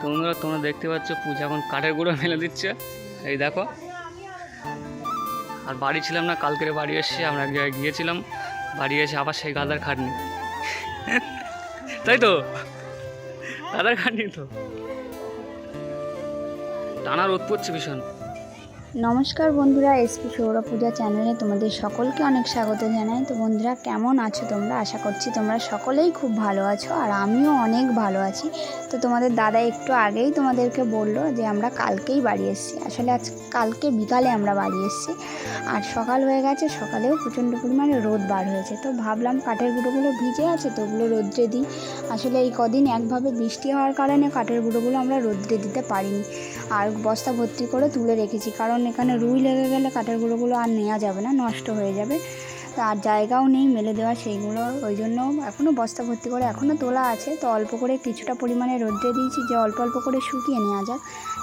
তো বন্ধুরা, তোমরা দেখতে পাচ্ছ পূজা এখন কাঠের গুঁড়ো মেলে দিচ্ছে। এই দেখো। আর বাড়ি ছিলাম না কালকের বাড়ি এসে আমরা এক জায়গায় গিয়েছিলাম। বাড়ি এসে আবার সেই গাদার খাটনি। তাই তো? গাদার খাটনি তো। টানা রোদ পড়ছে ভীষণ। নমস্কার বন্ধুরা এসপি সৌর পূজা চ্যানেলে তোমাদের সকলকে অনেক স্বাগত জানাই। তো বন্ধুরা, কেমন আছো তোমরা? আশা করছি তোমরা সকলেই খুব ভালো আছো আর আমিও অনেক ভালো আছি। তো তোমাদের দাদা একটু আগেই তোমাদেরকে বলল যে, আমরা কালকেই বাড়ি এসেছি। আসলে আজ কালকে বিকালে আমরা বাড়ি এসেছি। আর সকাল হয়ে গেছে, সকালেও প্রচণ্ড পরিমাণে রোদ বার হয়েছে। তো ভাবলাম কাঠের গুঁড়োগুলো ভিজে আছে, তো ওগুলো রোদ্রে দিই। আসলে এই কদিন একভাবে বৃষ্টি হওয়ার কারণে কাঠের গুঁড়োগুলো আমরা রোদ্রে দিতে পারিনি। আর বস্তা ভর্তি করে তুলে রেখেছি। কারণ এখানে রুই লেগে গেলে কাঠের গুঁড়োগুলো আর নেওয়া যাবে না, নষ্ট হয়ে যাবে। আর জায়গাও নেই, মেলে দেওয়া সেইগুলো, ওই জন্য এখনও বস্তা ভর্তি করে এখনও তোলা আছে। তো অল্প করে কিছুটা পরিমাণে রোদ্রে দিয়েছি, যে অল্প অল্প করে শুকিয়ে নেওয়া যাক।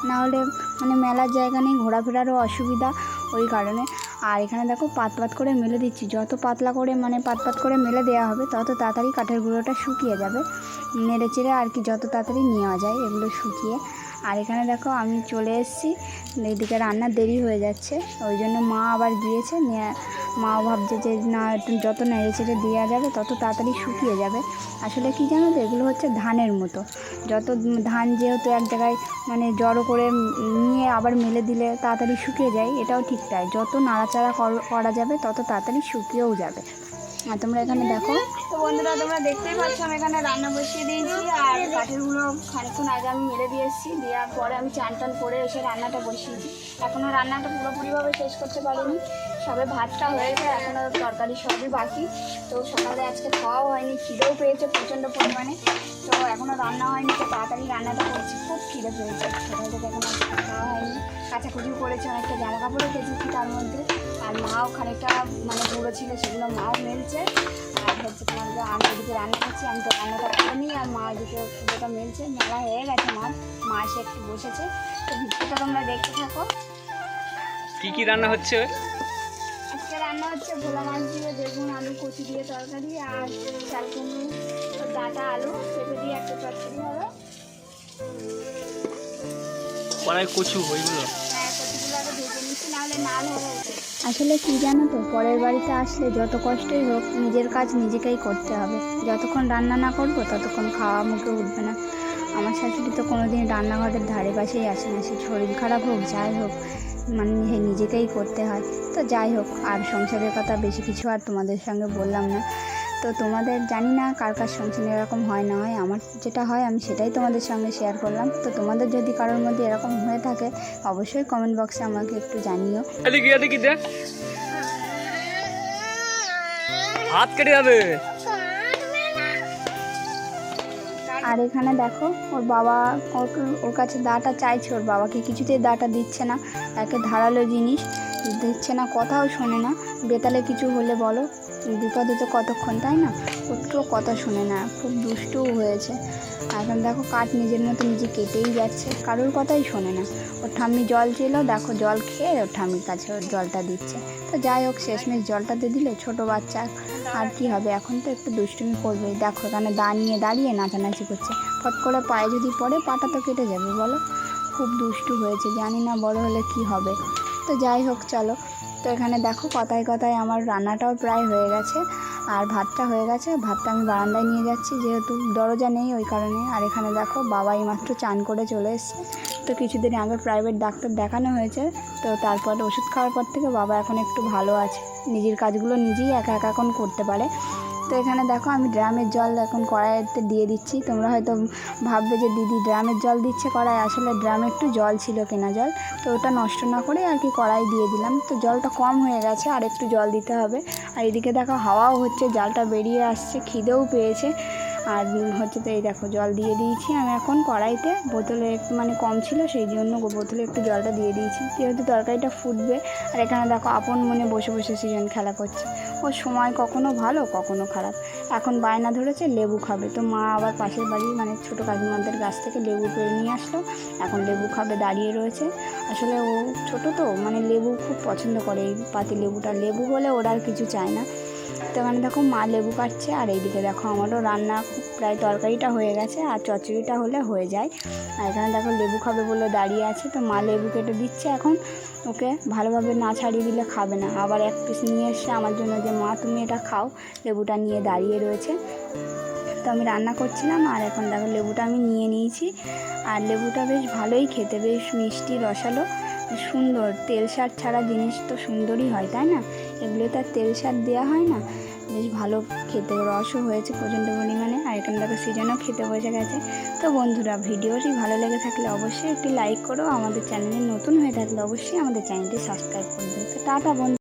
নাহলে মানে মেলার জায়গা নেই, ঘোরাফেরারও অসুবিধা ওই কারণে। আর এখানে দেখো পাত পাত করে মেলে দিচ্ছি, যত পাতলা করে মানে পাত পাত করে মেলে দেওয়া হবে, তত তাড়াতাড়ি কাঠের গুঁড়োটা শুকিয়ে যাবে। নেড়ে চেড়ে আর কি যত তাড়াতাড়ি নেওয়া যায় এগুলো শুকিয়ে। আর এখানে দেখো আমি চলে এসেছি। এদিকে রান্না দেরি হয়ে যাচ্ছে, ওই জন্য মা আবার গিয়েছে, নিয়ে মাও ভাবছে যে না যত নেড়ে চেড়ে দেওয়া যাবে, তত তাড়াতাড়ি শুকিয়ে যাবে। আসলে কি জানো তো, এগুলো হচ্ছে ধানের মতো। যত ধান যেহেতু এক জায়গায় মানে জড়ো করে নিয়ে আবার মেলে দিলে তাড়াতাড়ি শুকিয়ে যায়, এটাও ঠিক তাই। যত নাড়াচাড়া করা যাবে, তত তাড়াতাড়ি শুকিয়েও যাবে। আর তোমরা এখানে দেখো। তো বন্ধুরা, তোমরা দেখতেই পাচ্ছ, আমি এখানে রান্না বসিয়ে দিয়েছি, আর কাঠেরগুলো খানিক্ষণ আগে আমি মেরে দিয়ে এসেছি, দেওয়ার পরে আমি চান টান করে এসে রান্নাটা বসিয়েছি এখনও রান্নাটা পুরোপুরিভাবে শেষ করতে পারিনি। সবে ভাতটা হয়েছে, এখনও তরকারি সবই বাকি। তো সকালে আজকে খাওয়াও হয়নি, খিদেও পেয়েছে প্রচণ্ড পরিমাণে। তো এখনও রান্না হয়নি, তো তাড়াতাড়ি রান্নাটা করছি। খুব খিদে পেয়েছে। সকাল থেকে এখন খাওয়া হয়নি। কাচাকুচিও করেছে, অনেকটা জামা কাপড়ও কেচেছি তার মধ্যে। মাও খানিকটা মানে গুঁড়ো ছিল সেগুলো মাও মেলছে। আর হচ্ছে তোমার যে আমি এদিকে রান্না করছি আমি তো রান্নাটা করে নিই আর মা এদিকে পুজোটা মেলছে। মেলা হয়ে গেছে মার মা এসে একটু বসেছে। তো ভিডিওটা তোমরা দেখতে থাকো। কি কি রান্না হচ্ছে আজকে রান্না হচ্ছে ভোলা মাছ দিয়ে বেগুন আলু কচি দিয়ে তরকারি আর চাল কুমড়ো ডাটা আলু পেঁপে দিয়ে একটা চচ্চড়ি হবে। কড়াই কচু ওইগুলো? হ্যাঁ কচিগুলো আগে ভেজে নিচ্ছি নাহলে নাল হয়ে আসলে কি জানো তো, পরের বাড়িতে আসলে যত কষ্টই হোক, নিজের কাজ নিজেকেই করতে হবে। যতক্ষণ রান্না না করব, ততক্ষণ খাওয়া মুখে উঠবে না। আমার শাশুড়ি তো কোনোদিন রান্নাঘরের ধারে পাশেই আসে না, সে শরীর খারাপ হোক, যাই হোক মানে নিজে- নিজেকেই করতে হয়। তো যাই হোক, আর সংসারের কথা বেশি কিছু আর তোমাদের সঙ্গে বললাম না। তো তোমাদের জানি না কার কার সংসারে এরকম হয় না হয়। আমার যেটা হয় আমি সেটাই তোমাদের সঙ্গে শেয়ার করলাম। তো তোমাদের যদি কারোর মধ্যে এরকম হয়ে থাকে অবশ্যই কমেন্ট বক্সে আমাকে একটু জানিও। হাত কেটে যাবে। আর এখানে দেখো ওর বাবা ওর ওর কাছে দাটা চাইছে ওর বাবাকে কিছুতেই দাটা দিচ্ছে না। একে ধারালো জিনিস। দিচ্ছে না, কথাও শোনে না। বেতালে কিছু হলে বলো বিপদে তো কতক্ষণ, তাই না? একটুও কথা শোনে না, খুব দুষ্টুও হয়েছে। এখন দেখো কাঠ নিজের মতো নিজে কেটেই যাচ্ছে, কারোর কথাই শোনে না। ওর ঠাম্মি জল ছিল দেখো জল খেয়ে ওর ঠাম্মির কাছে ওর জলটা দিচ্ছে। তো যাই হোক, শেষমেশ জলটা দিয়ে দিলে ছোটো বাচ্চা, আর কি হবে? এখন তো একটু দুষ্টুমি করবেই। দেখো এখানে দাঁড়িয়ে দাঁড়িয়ে নাচানাচি করছে। ফট করে পায়ে যদি পড়ে, পাটা তো কেটে যাবে, বলো? খুব দুষ্টু হয়েছে, জানি না বড় হলে কি হবে। তো যাই হোক, চলো। তো এখানে দেখো কথায় কথায় আমার রান্নাটাও প্রায় হয়ে গেছে আর ভাতটা হয়ে গেছে। ভাতটা আমি বারান্দায় নিয়ে যাচ্ছি, যেহেতু দরজা নেই ওই কারণে। আর এখানে দেখো বাবা মাত্র চান করে চলে এসছে। তো কিছুদিন আগে প্রাইভেট ডাক্তার দেখানো হয়েছে, তো তারপর ওষুধ খাওয়ার পর থেকে বাবা এখন একটু ভালো আছে। নিজের কাজগুলো নিজেই একা একা এখন করতে পারে। তো এখানে দেখো আমি ড্রামের জল এখন কড়াইতে দিয়ে দিচ্ছি। তোমরা হয়তো ভাববে যে দিদি ড্রামের জল দিচ্ছে কড়াই। আসলে ড্রামে একটু জল ছিল কেনা জল। তো ওটা নষ্ট না করে আর কি কড়াই দিয়ে দিলাম। তো জলটা কম হয়ে গেছে, আর একটু জল দিতে হবে। আর এদিকে দেখো হাওয়াও হচ্ছে, জালটা বেরিয়ে আসছে, খিদেও পেয়েছে। আর হচ্ছে তো এই দেখো জল দিয়ে দিয়েছি। আমি এখন কড়াইতে বোতলে একটু মানে কম ছিল, সেই জন্য বোতলে একটু জলটা দিয়ে দিয়েছি। যেহেতু তরকারিটা ফুটবে, আর এখানে দেখো আপন মনে বসে বসে সিজন খেলা করছে। ও সময় কখনো ভালো, কখনো খারাপ। এখন বায়না ধরেছে, লেবু খাবে। তো মা আবার পাশের বাড়ি মানে ছোটো কাকিমাদের গাছ থেকে লেবু পেরে নিয়ে আসলো। এখন লেবু খাবে, দাঁড়িয়ে রয়েছে। আসলে ও ছোটো তো মানে লেবু খুব পছন্দ করে। এই পাতি লেবুটা, লেবু বলে ওরা আর কিছু চায় না। তো এখানে দেখো, মা লেবু কাটছে, আর এইদিকে দেখো, আমারও রান্না প্রায় তরকারিটা হয়ে গেছে, আর চচ্চড়িটা হলে হয়ে যায়। আর এখানে দেখো, লেবু খাবে বলে দাঁড়িয়ে আছে। তো মা লেবু কেটে দিচ্ছে এখন। ওকে ভালোভাবে না ছাড়িয়ে দিলে খাবে না। আবার এক পিস নিয়ে এসে আমার জন্য যে, মা, তুমি এটা খাও। লেবুটা নিয়ে দাঁড়িয়ে রয়েছে। তো আমি রান্না করছিলাম আর এখন দেখো লেবুটা আমি নিয়ে নিয়েছি। আর লেবুটা বেশ ভালোই খেতে, বেশ মিষ্টি, রসালো, সুন্দর। তেল সার ছাড়া জিনিস তো সুন্দরই হয়, তাই না? এগুলো তো আর তেল সার দেওয়া হয় না। বেশ ভালো খেতে রসও হয়েছে প্রচণ্ড পরিমাণে, আর এখানটাতে সিজনও খেতে বসে গেছে। তো বন্ধুরা, ভিডিওটি ভালো লেগে থাকলে অবশ্যই একটি লাইক করো, আমাদের চ্যানেলে নতুন হয়ে থাকলে অবশ্যই আমাদের চ্যানেলটি সাবস্ক্রাইব করে দেবে তো টাটা বন্ধু।